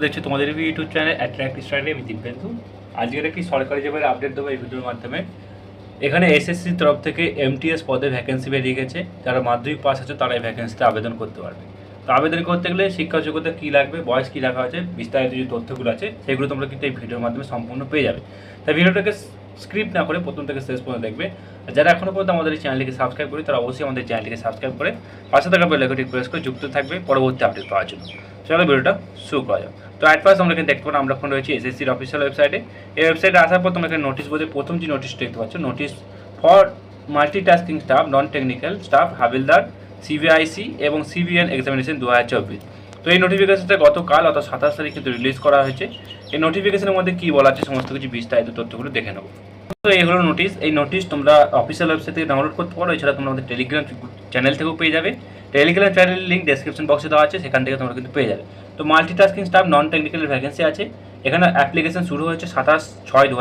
দেখছি তোমাদের YouTube channel attract স্টাইলে আমি দিব্যেন্দু আজকের একটি সরকারি জবের আপডেট দেবো এই ভিডিওর মাধ্যমে। এখানে এসএসসির তরফ থেকে এমটিএস পদে ভ্যাকেন্সি বেরিয়ে গেছে। যারা মাধ্যমিক পাস আছে তারা এই ভ্যাকেন্সিতে আবেদন করতে পারবে। তো আবেদন করতে গেলে শিক্ষা যোগ্যতা কী লাগবে, বয়স কী রাখা আছে, বিস্তারিত যে তথ্যগুলো আছে, সেগুলো তোমরা কিন্তু এই ভিডিওর মাধ্যমে সম্পূর্ণ পেয়ে যাবে। তাই ভিডিওটাকে স্ক্রিপ্ট না করে প্রথম থেকে শেষ পর্যন্ত দেখবে। আর যারা এখনও পর্যন্ত আমাদের এই চ্যানেলটিকে সাবস্ক্রাইব করি তারা অবশ্যই আমাদের চ্যানেলটিকে সাবস্ক্রাইব করে পাশে থাকা বেলাইকনটি প্রেস করে যুক্ত থাকবে পরবর্তী আপডেট পাওয়ার জন্য। চলো ভিডিওটা শুরু করা যাক। তো অ্যাট ফার্স্ট আমরা এখানে দেখতে পারো আমরা এখন রয়েছি এসএসসির অফিসিয়াল ওয়েবসাইটে এই ওয়েবসাইটে আসার পর তোমরা এখানে নোটিশ বলতে প্রথম যে নোটিশটা দেখতে পাচ্ছ notice for multitasking staff non technical staff havildar CBIC এবং সিবিএন এক্সামিনেশন দু হাজার চব্বিশ। তো এই নোটিফিকেশনটা গতকাল, অর্থাৎ সাতাশ তারিখ কিন্তু রিলিজ করা হয়েছে। এই নোটিফিকেশনের মধ্যে কী বলা আছে, সমস্ত কিছু বিস্তারিত তথ্যগুলো দেখে নেব। তো এই হলো নোটিশ এই নোটিশ তোমরা অফিসিয়াল ওয়েবসাইট থেকে ডাউনলোড করতে পারো, এছাড়া তোমরা আমাদের টেলিগ্রাম চ্যানেল থেকেও পেয়ে যাবে। টেলিগ্রাম চ্যানেলের লিঙ্ক ডেসক্রিপশন বক্সে দেওয়া আছে, সেখান থেকে তোমরা কিন্তু পেয়ে যাবে। তো multitasking staff non technical vacancy আছে। এখানে অ্যাপ্লিকেশন শুরু হয়েছে সাতাশ ছয় দু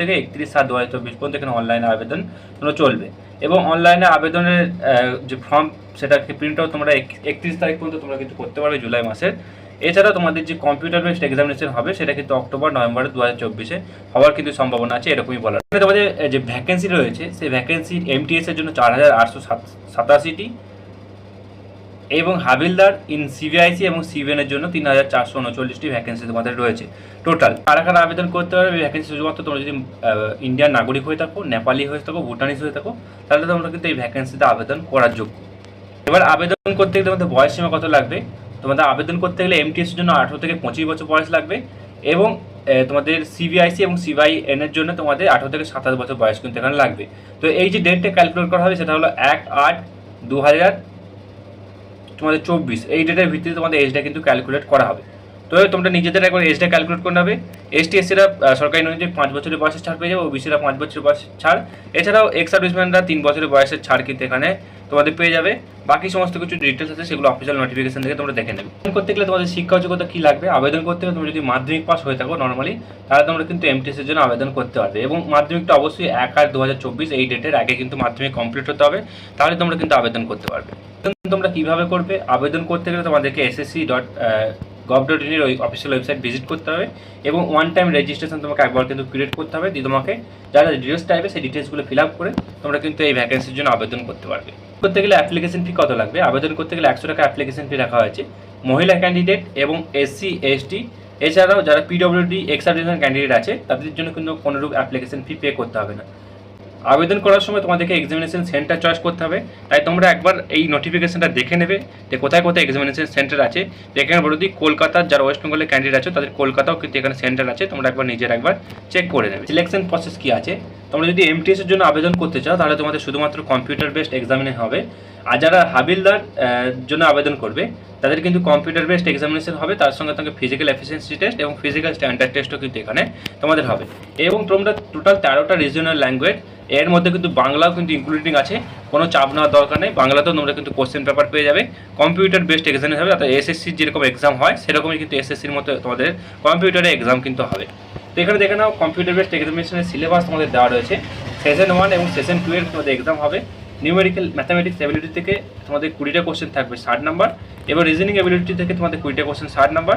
থেকে একত্রিশ সাত দু হাজার চব্বিশ পর্যন্ত এখানে অনলাইনে আবেদন চলবে। এবং অনলাইনে আবেদনের যে ফর্ম সেটাকে প্রিন্ট আউট তোমরা একত্রিশ তারিখ পর্যন্ত তোমরা কিন্তু করতে পারবে জুলাই মাসের। এছাড়া তোমাদের যে কম্পিউটার বেসড এক্সামিনেশন হবে, সেটা কিন্তু অক্টোবর, নভেম্বর দু হাজার চব্বিশে হওয়ার কিন্তু সম্ভাবনা আছে, এরকমই বলার। তোমাদের যে ভ্যাকেন্সি রয়েছে, সেই ভ্যাকেন্সি এমটিএস এর জন্য চার হাজার আটশো সাতাশিটি এবং হাবিলদার ইন সিবিআইসি এবং সিবিএন এর জন্য তিন হাজার চারশো উনচল্লিশটি ভ্যাকেন্সি তোমাদের রয়েছে। টোটাল কারা কারা আবেদন করতে পারবে ভ্যাকেন্সি শুধুমাত্র তোমরা যদি ইন্ডিয়ান নাগরিক হয়ে থাকো নেপালি হয়ে থাকো ভুটানিস হয়ে থাকো, তাহলে তোমরা কিন্তু এই ভ্যাকেন্সিতে আবেদন করার যোগ্য। এবার আবেদন করতে গেলে তোমাদের বয়স সীমা কত লাগবে? তোমাদের আবেদন করতে গেলে এমটিএস এর জন্য আঠারো থেকে পঁচিশ বছর বয়স লাগবে এবং তোমাদের সিবিআইসি এবং সিবিআইএন এর জন্য তোমাদের আঠারো থেকে সাতাশ বছর বয়স কিন্তু এখানে লাগবে। তো এই যে ডেটটা ক্যালকুলেট করা হবে সেটা হলো এক আট দু হাজার তোমাদের চব্বিশ, এই ডেটের ভিত্তিতে তোমাদের এজটা কিন্তু ক্যালকুলেট করা হবে। তো তোমরা নিজেদের একবার এজটা ক্যালকুলেট করে নেবে। এসটি এসসিরা সরকারি অনুযায়ী পাঁচ বছরের বয়সের ছাড় পেয়ে যাবে ওবিসিরা পাঁচ বছরের বয়সের ছাড়। এছাড়াও এক্স সার্ভিসম্যানরা তিন বছরের বয়সের ছাড় কিন্তু এখানে তোমাদের পেয়ে যাবে। বাকি সমস্ত কিছু ডিটেলস আছে, সেগুলো অফিসিয়াল নোটিফিকেশন থেকে তোমরা দেখে নেবে। আবেদন করতে গেলে তোমাদের শিক্ষা যোগ্যতা কী লাগবে? আবেদন করতে গেলে তুমি যদি মাধ্যমিক পাস হয়ে থাকো নর্মালি তাহলে তোমরা কিন্তু এমটিএস এর জন্য আবেদন করতে পারবে। এবং মাধ্যমিকটা অবশ্যই এক আট দু এই ডেটের আগে কিন্তু মাধ্যমিক কমপ্লিট হতে হবে। তাহলে তোমরা কিন্তু আবেদন করতে পারবে। তোমরা কীভাবে করবে? আবেদন করতে গেলে তোমাদেরকে এসএসসি ডট গভ ডট ইনের ওই অফিসিয়াল ওয়েবসাইট ভিজিট করতে হবে এবং ওয়ান টাইম রেজিস্ট্রেশন তোমাকে একবার কিন্তু ক্রিয়েট করতে হবে। দিয়ে তোমাকে যারা ডিটেলস টাইপে সেই ডিটেলসগুলো ফিল আপ করে তোমরা কিন্তু এই ভ্যাকেন্সির জন্য আবেদন করতে পারবে। করতে গেলে অ্যাপ্লিকেশন ফি কত লাগবে? আবেদন করতে গেলে একশো টাকা অ্যাপ্লিকেশন ফি রাখা হয়েছে। মহিলা ক্যান্ডিডেট এবং এসসি এসটি এছাড়াও যারা পিডব্লিউডি এক্স ক্যান্ডিডেট আছে, তাদের জন্য কিন্তু কোনোরূপ অ্যাপ্লিকেশন ফি পে করতে হবে না। আবেদন করার সময় তোমাদেরকে এক্সামিনেশন সেন্টার চয়েস করতে হবে। তাই তোমরা একবার এই নোটিফিকেশনটা দেখে নেবে যে কোথায় কোথায় এক্সামিনেশন সেন্টার আছে। এখানে বলে দিই কলকাতার যারা ওয়েস্ট বেঙ্গলের ক্যান্ডিডেট আছে, তাদের কলকাতাও কিন্তু এখানে সেন্টার আছে। তোমরা একবার নিজের একবার চেক করে নেবে। সিলেকশন প্রসেস কী আছে? তোমরা যদি এমটিএস এর জন্য আবেদন করতে চাও, তাহলে তোমাদের শুধুমাত্র কম্পিউটার বেসড এক্সামিনে হবে। আর যারা হাবিলদার জন্য আবেদন করবে, তাদের কিন্তু কম্পিউটার বেসড এক্সামিনেশন হবে। তার সঙ্গে সঙ্গে ফিজিক্যাল এফিসিয়েন্সি টেস্ট এবং ফিজিক্যাল স্ট্যান্ডার্ড টেস্টও কিন্তু এখানে তোমাদের হবে। এবং তোমরা টোটাল তেরোটা রিজিওনাল ল্যাঙ্গুয়েজ এর মধ্যে কিন্তু বাংলাও কিন্তু ইনক্লুডিং আছে। কোনো চাপ নেওয়ার দরকার নেই। বাংলাতেও তোমরা কিন্তু কোশ্চেন পেপার পেয়ে যাবে। কম্পিউটার বেসড এক্সাম হবে, অর্থাৎ এসএসসির যেরকম এক্সাম হয়, সেরকমই কিন্তু এসএসসির মতো তোমাদের কম্পিউটারে এক্সাম কিন্তু হবে। তো এখানে দেখে নাও কম্পিউটার বেসড এক্সামিনেশনের সিলেবাস তোমাদের দেওয়া রয়েছে। সেশন ওয়ান এবং সেশন টু এর তোমাদের এক্সাম হবে। নিউমেরিক্যাল ম্যাথামেটিক্স এবিলিটি থেকে তোমাদের কুড়িটা কোশ্চেন থাকবে ষাট নাম্বার এবং রিজনিং অ্যাবিলিটি থেকে তোমাদের কুড়িটা কোশ্চেন ষাট নাম্বার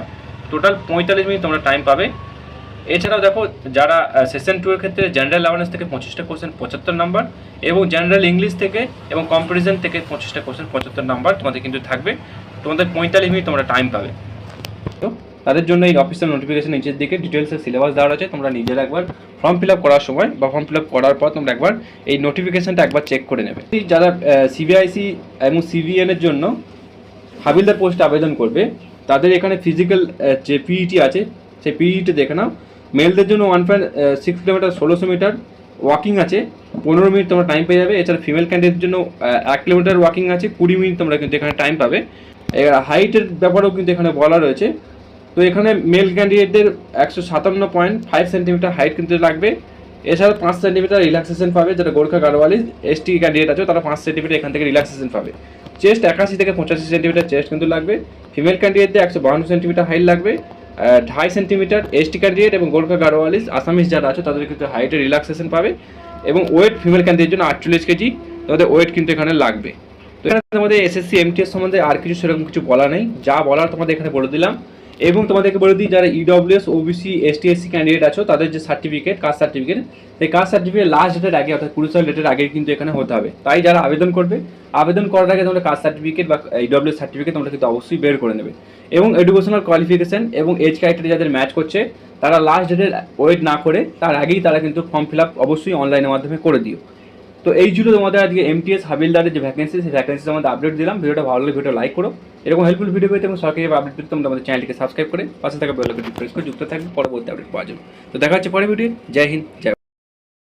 টোটাল পঁয়তাল্লিশ মিনিট তোমরা টাইম পাবে। এছাড়াও দেখো, যারা সেশন টু এর ক্ষেত্রে জেনারেল অ্যাওয়ারনেস থেকে পঁচিশটা কোশ্চেন পঁচাত্তর নাম্বার এবং জেনারেল ইংলিশ থেকে এবং কম্পারিজন থেকে পঁচিশটা কোশ্চেন পঁচাত্তর নাম্বার তোমাদের কিন্তু থাকবে। তোমাদের পঁয়তাল্লিশ মিনিট তোমরা টাইম পাবে। তাদের জন্য এই অফিসিয়াল নোটিফিকেশন নিচের দিকে ডিটেলসের সিলেবাস দেওয়া আছে তোমরা নিজের একবার ফর্ম ফিল আপ করার সময় বা ফর্ম ফিল আপ করার পর তোমরা একবার এই নোটিফিকেশনটা একবার চেক করে নেবে। যারা সিবিআইসি এবং সিবিএন এর জন্য হাবিলদার পোস্টে আবেদন করবে, তাদের এখানে ফিজিক্যাল যে পিইটি আছে সেই পিইটি দেখে নাও। মেলদের জন্য ওয়ান পয়েন্ট সিক্স কিলোমিটার ষোলোশো মিটার ওয়াকিং আছে, পনেরো মিনিট তোমরা টাইম পেয়ে যাবে। এছাড়া ফিমেল ক্যান্ডিডেটের জন্য এক কিলোমিটার ওয়াকিং আছে, কুড়ি মিনিট তোমরা কিন্তু এখানে টাইম পাবে। এবার হাইটের ব্যাপারেও কিন্তু এখানে বলা রয়েছে। তো এখানে মেল ক্যান্ডিডেটদের একশো সাতান্ন পয়েন্ট ফাইভ সেন্টিমিটার হাইট কিন্তু লাগবে। এছাড়া পাঁচ সেন্টিমিটার রিল্যাক্সেশন পাবে, যেটা গোর্খা গাড়োয়ালি এসটি ক্যান্ডিডেট আছে, তারা পাঁচ সেন্টিমিটার এখান থেকে রিল্যাক্সেশন পাবে। চেস্ট একাশি থেকে পঁচাশি সেন্টিমিটার চেস্ট কিন্তু লাগবে। ফিমেল ক্যান্ডিডেটদের একশো বাহান্ন সেন্টিমিটার হাইট লাগবে। ঢাই সেন্টিমিটার এসটি ক্যান্ডিডেট এবং গোর্খা গাড়োয়ালিস, আসামিস যারা আছে, তাদের কিন্তু হাইটে রিল্যাক্সেশন পাবে। এবং ওয়েট ফিমেল ক্যান্ডিডেট জন্য আটচল্লিশ কেজি, তাদের ওয়েট কিন্তু এখানে লাগবে। তো এখানে তোমাদের এসএসসি এমটিএস সম্বন্ধে আর কিছু সেরকম কিছু বলা নেই। যা বলার তোমাদের এখানে বলে দিলাম। এবং তোমাদেরকে বলে দিই, যারা EWS OBC ST SC candidate আছো, তাদের যে সার্টিফিকেট কাস্ট সার্টিফিকেট সেই কাস্ট সার্টিফিকেট লাস্ট ডেটের আগে, অর্থাৎ কুড়ি সাল ডেটের আগে কিন্তু এখানে হতে হবে। তাই যারা আবেদন করবে, আবেদন করার আগে তোমরা কাস্ট সার্টিফিকেট বা ইডব্লিউএস সার্টিফিকেট তোমরা কিন্তু অবশ্যই বের করে নেবে। এবং এডুকেশনাল কোয়ালিফিকেশন এবং এজ ক্রাইটেরিয়া যাদের ম্যাচ করছে, তারা লাস্ট ডেটের ওয়েট না করে, তার আগেই তারা কিন্তু ফর্ম ফিল আপ অবশ্যই অনলাইনের মাধ্যমে করে দিও। তো এই জুড়ে তোমাদের আজকে এমটিএস হাবিলদারের যে ভ্যাকেন্সি সেই ভ্যাকেন্সি আমাদের আপডেট দিলাম। ভিডিওটা ভালো লাগলে ভিডিও লাইক করো। এরকম হেল্পফুল ভিডিও পেতে এবং সরকারি আপডেট পেতে তোমরা আমাদের চ্যানেলটিকে সাবস্ক্রাইব করে পাশে থাকা বেলাকে প্রেস করে যুক্ত থাকবে। পরবর্তী আপডেট পাওয়া যাবে তো দেখা হচ্ছে পরে ভিডিও জয় হিন্দ, জয়